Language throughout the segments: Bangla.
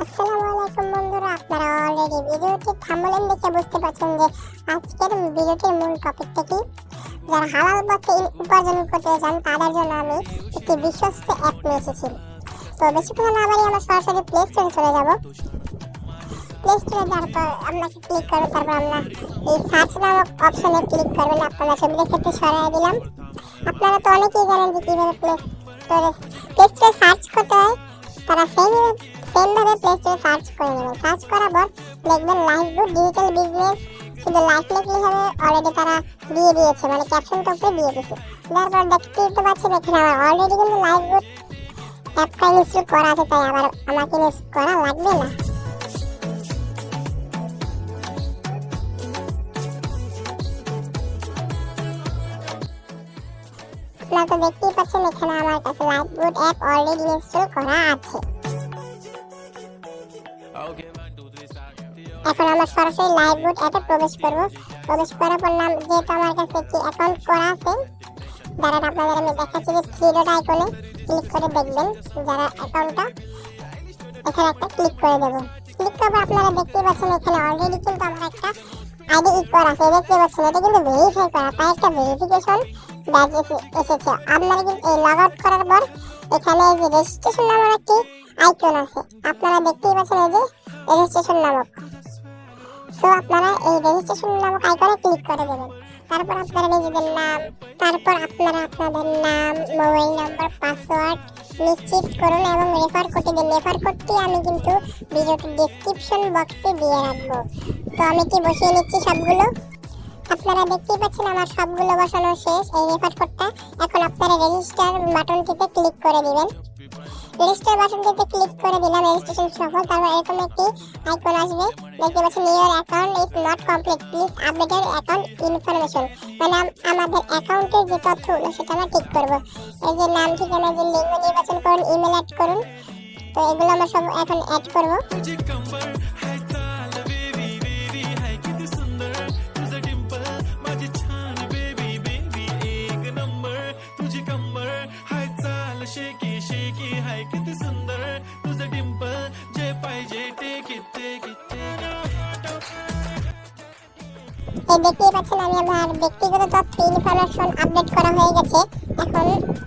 আসসালামু আলাইকুম বন্ধুরা, আপনারা অলরেডি ভিডিওটি থাম্বনেল দেখে বুঝতে পারছেন যে আজকের ভিডিওটির মূল টপিকটা কি? যারা হালাল পথে উপার্জন করতে চান, তাদের জন্য আমি একটি বিশ্বস্ত অ্যাপ নিয়ে এসেছি। তো বেশি কথা না বাড়িয়ে আমরা সরাসরি প্লে স্টোরে চলে যাব। প্লে স্টোরে যাওয়ার পর আপনাকে ক্লিক করবেন তারপর আমরা এই সার্চ নামক অপশনে ক্লিক করবেন আপনারা ছবিটা ক্ষেত্রে সরাই দিলাম। আপনারা তো অনেকেই জানেন যে কীভাবে প্লে স্টোরে প্লে স্টোরে সার্চ করতে হয়। তারা সেই সেম ভাবে প্লে স্টোরে সার্চ করে নেবেন। সার্চ করার পর লিখবেন লাইফ গুড ডিজিটাল বিজনেস শুধু লাইফ লিখলেই হবে অলরেডি তারা দিয়ে দিয়েছে মানে ক্যাপশনটা উপরে দিয়ে দিয়েছে। তারপর দেখতে দিতে পাচ্ছেন এখানে আমার অলরেডি কিন্তু লাইফ গুড অ্যাপটা ইনস্টল করা আছে, তাই আবার আমাকে ইনস্টল করা লাগবে না। আপনারা তো দেখতেই পাচ্ছেন এখানে আমার কাছে life good app already install করা আছে। এখন আমরা সরাসরি লাইভ বুট অ্যাপে প্রবেশ করব। প্রবেশ করার পর নাম যেহেতু আমার কাছে একটি অ্যাকাউন্ট করা আছে দাঁড়ান আপনাদের আমি দেখাচ্ছি যে থ্রি ডট আইকনে ক্লিক করে দেখবেন যারা অ্যাকাউন্টটা এখানে একটা ক্লিক করে দেবো। ক্লিক পর আপনারা দেখতেই পাচ্ছেন এখানে অলরেডি কিন্তু আমার একটা আইডি ই করা আছে দেখতে পাচ্ছেন এটা কিন্তু ভেরিফাই করা তাই একটা ভেরিফিকেশন ব্যাজ এসেছে। আপনারা কিন্তু এই লগ আউট করার পর এখানে এই যে রেজিস্ট্রেশন নামক একটি আইকন আছে, আপনারা দেখতেই পাচ্ছেন এই যে রেজিস্ট্রেশন নামক। সো আপনারা এই রেজিস্ট্রেশন নামক আইকনে ক্লিক করে দেবেন। তারপর আপনারা নিজেদের নাম, তারপর আপনারা আপনাদের নাম, মোবাইল নাম্বার, পাসওয়ার্ড নিশ্চিত করুন এবং রেফার কোডটি দিন রেফার কোডটি আমি কিন্তু ভিডিওটির ডেসক্রিপশন বক্সে দিয়ে রাখব। তো আমি কি বসিয়ে নিচ্ছি সবগুলো? আপনারা দেখতেই পাচ্ছেন আমার সবগুলো বসানো শেষ। এই রেফার কোডটা এখন আপনারা রেজিস্টার বাটনটিতে ক্লিক করে দিবেন। রেজিস্টার বাটনটিতে ক্লিক করে দিলাম রেজিস্ট্রেশন সফল, তারপর এরকম একটি আইকন আসবে। দেখতে পাচ্ছেন your account is not complete please update your account information মানে আমাদের অ্যাকাউন্টের যে তথ্যগুলো সেটা আমরা ঠিক করব। এই যে নাম, ঠিকানা, যে লিঙ্গ নির্বাচন করুন ইমেল অ্যাড করুন। তো এগুলো আমরা সব এখন অ্যাড করব। এই দেখতেই পাচ্ছেন আমি আমার ব্যক্তিগত তথ্য ইনফরমেশন আপডেট করা হয়ে গেছে। এখন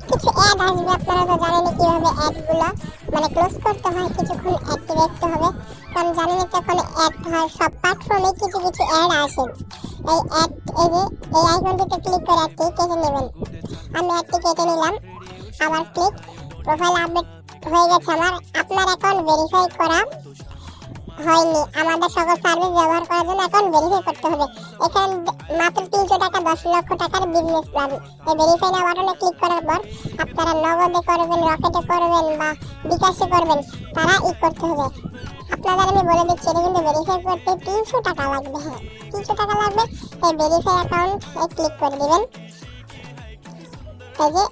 কিছু অ্যাড আসবে, আপনারা তো জানেন কীভাবে অ্যাডগুলো মানে ক্লোজ করতে হয়, কিছুক্ষণ অ্যাড দেখতে হবে। কারণ জানেন যে এখন অ্যাড হয়, সব প্ল্যাটফর্মে কিছু কিছু অ্যাড আসে। এই অ্যাড এই যে এই আইকনটিতে ক্লিক করে অ্যাডটি কেটে নেবেন। আমি অ্যাডটি কেটে নিলাম। আবার ক্লিক প্রোফাইল আপডেট হয়ে গেছে আমার। আপনার অ্যাকাউন্ট ভেরিফাই করা হয়নি। আমাদের সকল সার্ভিস ব্যবহার করার জন্য অ্যাকাউন্ট ভেরিফাই করতে হবে। এখানে মাত্র তিনশো টাকা, দশ লক্ষ টাকার বিজনেস প্ল্যান এই ভেরিফাই না বাটনে ক্লিক করার পর আপনারা নগদে করবেন, রকেটে করবেন বা বিকাশে করবেন, তারা ই করতে হবে। আপনাদের আমি বলে দিচ্ছি, এটা কিন্তু ভেরিফাই করতে তিনশো টাকা লাগবে। হ্যাঁ তিনশো টাকা লাগবে, এই ভেরিফাই অ্যাকাউন্ট ক্লিক করে দিবেন। এই যে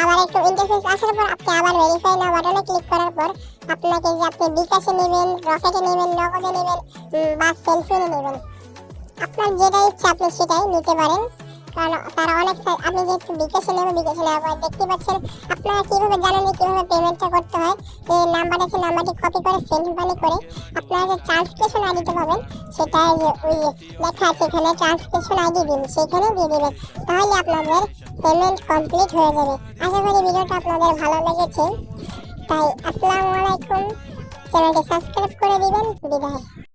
আবার একটু ইন্টারফেস আসার পর আপনি আবার ভেরিফাই না বাটনে ক্লিক করার পর আপনাকে যে আপনি বিকাশে নেবেন রকেটে নেবেন, নগদে নেবেন বা সেলফোনে নেবেন, আপনার যেটা ইচ্ছা আপনি সেটাই নিতে পারেন। কারণ তারা অনেক আপনি যেহেতু বিকাশে নেবেন বিকাশে নেওয়ার পর দেখতে পাচ্ছেন, আপনারা কীভাবে জানেন যে কীভাবে পেমেন্টটা করতে হয়? এই নাম্বার আছে, নাম্বারটি কপি করে সেন্ড মানি করে আপনারা যে ট্রান্সলেশন আইডিটা পাবেন সেটা যে ওই যে লেখা আছে এখানে ট্রান্সলেশন আইডি দিন সেখানে দিয়ে দিবেন। তাহলে আপনাদের পেমেন্ট কমপ্লিট হয়ে যাবে। আশা করি ভিডিওটা আপনাদের ভালো লেগেছে। তাই, আসসালামু আলাইকুম। চ্যানেলটি সাবস্ক্রাইব করে দিবেন। বিদায়।